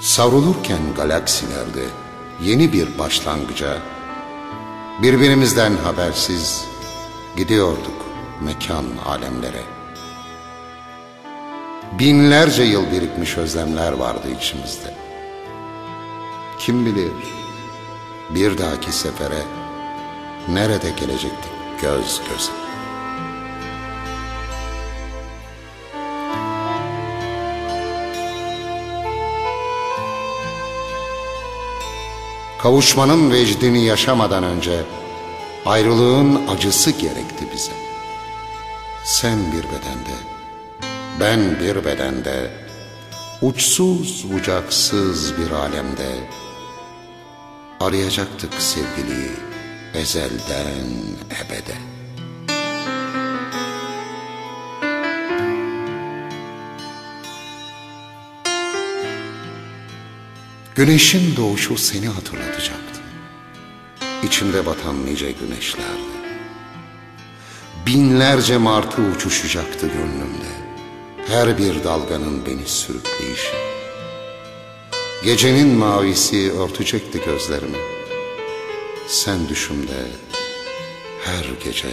Savrulurken galaksilerde yeni bir başlangıca birbirimizden habersiz gidiyorduk mekan alemlere. Binlerce yıl birikmiş özlemler vardı içimizde. Kim bilir bir dahaki sefere nerede gelecektik göz göze. Kavuşmanın vecdini yaşamadan önce ayrılığın acısı gerekti bize. Sen bir bedende, ben bir bedende, uçsuz bucaksız bir alemde arayacaktık sevgiliyi ezelden ebede. Güneşin doğuşu seni hatırlatacaktı. İçimde batan nice güneşlerdi. Binlerce martı uçuşacaktı gönlümde. Her bir dalganın beni sürükleyişi. Gecenin mavisi örtecekti gözlerimi. Sen düşümde her gece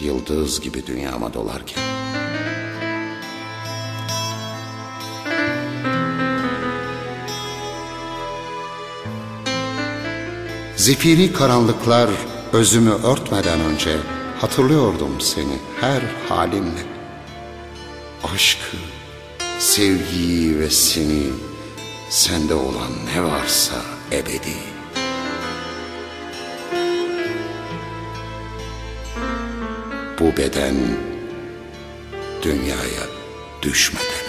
yıldız gibi dünyama dolarken. Zifiri karanlıklar özümü örtmeden önce hatırlıyordum seni her halinle. Aşkı, sevgiyi ve seni sende olan ne varsa ebedi. Bu beden dünyaya düşmeden.